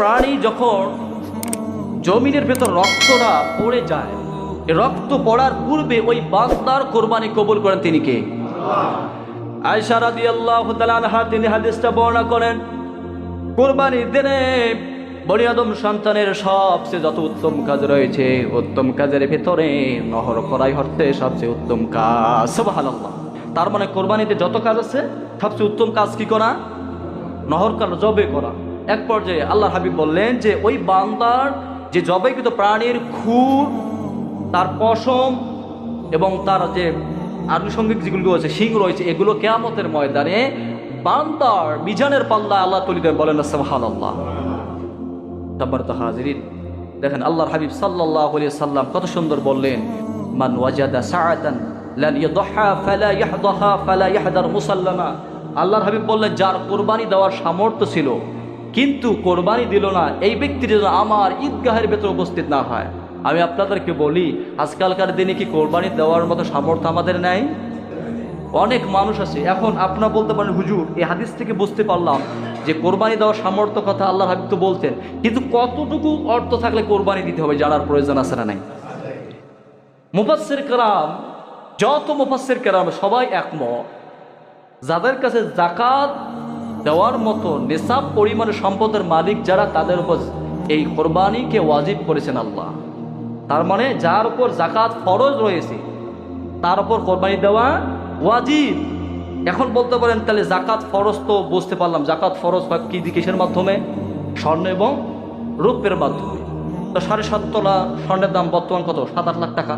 প্রাণী যখন জমিনের ভেতর রক্তটা পড়ে যায় রক্ত পড়ার পূর্বে ওই বান্দার কোরবানি কবুল করেন তিনি কে? আয়সা রাদি আল্লাহ তালানহা তিনি হাদিসটা বর্ণনা করেন কোরবানির দিনে বনি আদম সন্তানের সবচেয়ে যত উত্তম কাজ রয়েছে, উত্তম কাজের ভেতরে নহর করাই হচ্ছে সবচেয়ে উত্তম কাজ। সুবহানাল্লাহ। তার মানে কোরবানিতে যত কাজ আছে, সবচেয়ে উত্তম কাজ কি করা? নহর করা জবে করা। এক পর্যায়ে আল্লাহ হাবিব বললেন যে, ওই বান্দার যে জবেকৃত প্রাণীর খুর, তার পশম এবং তার যে আনুষঙ্গিক যেগুলো আছে শিং রয়েছে, এগুলো কেয়ামতের ময়দানে বান্দার মিজানের পাল্লা আল্লাহ তুলি দেন বলেন সুবহান আল্লাহ তারপর তো দেখেন, আল্লাহর হাবিব সাল্লাহ সাল্লাম কত সুন্দর বললেন, মান আল্লাহর হাবিব বললেন, যার কোরবানি দেওয়ার সামর্থ্য ছিল কিন্তু কোরবানি দিল না এই ব্যক্তির যেন আমার ঈদগাহের ভেতরে উপস্থিত না হয়। আমি আপনাদেরকে বলি, আজকালকার দিনে কি কোরবানি দেওয়ার মতো সামর্থ্য আমাদের নেই? অনেক মানুষ আছে। এখন আপনারা বলতে পারেন, হুজুর, এই হাদিস থেকে বুঝতে পারলাম যে কোরবানি দেওয়ার সামর্থ্য কথা আল্লাহ হাবিব তো বলতেন। কিন্তু কতটুকু অর্থ থাকলে কোরবানি দিতে হবে জানার প্রয়োজন আছে না নাই? মুফাসের কালাম, যত মুফাসের কালাম সবাই একমত, যাদের কাছে জাকাত দেওয়ার মতো নেশাব পরিমাণে সম্পদের মালিক যারা তাদের উপর এই কোরবানিকে ওয়াজিব করেছেন আল্লাহ। তার মানে যার উপর জাকাত ফরজ রয়েছে, তার উপর কোরবানি দেওয়া ওয়াজিব। এখন বলতে পারেন, তাহলে জাকাত ফরজ তো বুঝতে পারলাম জাকাত ফরজ হয় কি কিসের মাধ্যমে? স্বর্ণ এবং রূপের মাধ্যমে। তো সাড়ে সাত তোলা স্বর্ণের দাম বর্তমান কত? সাত আট লাখ টাকা,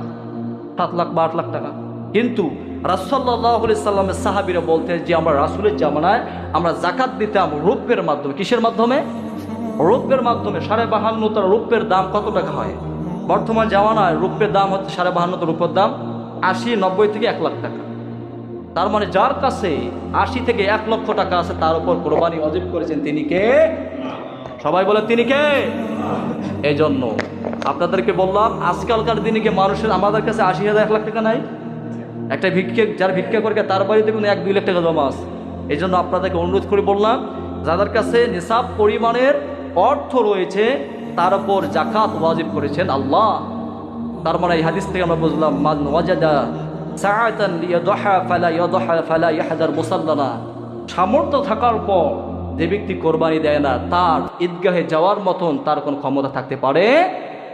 সাত লাখ বা আট লাখ টাকা। কিন্তু রাসল্লাহ সাল্লামের সাহাবিরা বলতেন যে, আমরা রাসুলের জামানায় আমরা জাকাত দিতাম রূপের মাধ্যমে। কিসের মাধ্যমে? রূপের মাধ্যমে। সাড়ে বাহান্ন তার রূপের দাম কত টাকা হয়? বর্তমান জামানায় রূপের দাম হচ্ছে সাড়ে বাহান্ন তো রূপের দাম আশি, নব্বই থেকে এক লাখ টাকা। তার মানে যার কাছে আশি থেকে এক লক্ষ টাকা আছে, তার উপর কোরবানি অজিব করেছেন তিনি কে? সবাই বলে তিনি কে? এই জন্য আপনাদেরকে বললাম, আজকালকার দিনে কি মানুষের আমাদের কাছে আশি হাজার, এক লাখ টাকা নাই? একটা ভিক্ষে যার ভিক্ষা করে তার বাড়িতে কিন্তু এক দুই লাখ টাকা জমা আছে। এই জন্য আপনাদেরকে অনুরোধ করে বললাম, যাদের কাছে নিসাব পরিমাণের অর্থ রয়েছে, তার উপর জাকাত ওয়াজিব করেছেন আল্লাহ। তার মানে এই হাদিস থেকে আমরা বুঝলাম সামর্থ্য থাকার পর যে ব্যক্তি কোরবানি দেয় না, তার ঈদগাহে যাওয়ার মতন তার কোনো ক্ষমতা থাকতে পারে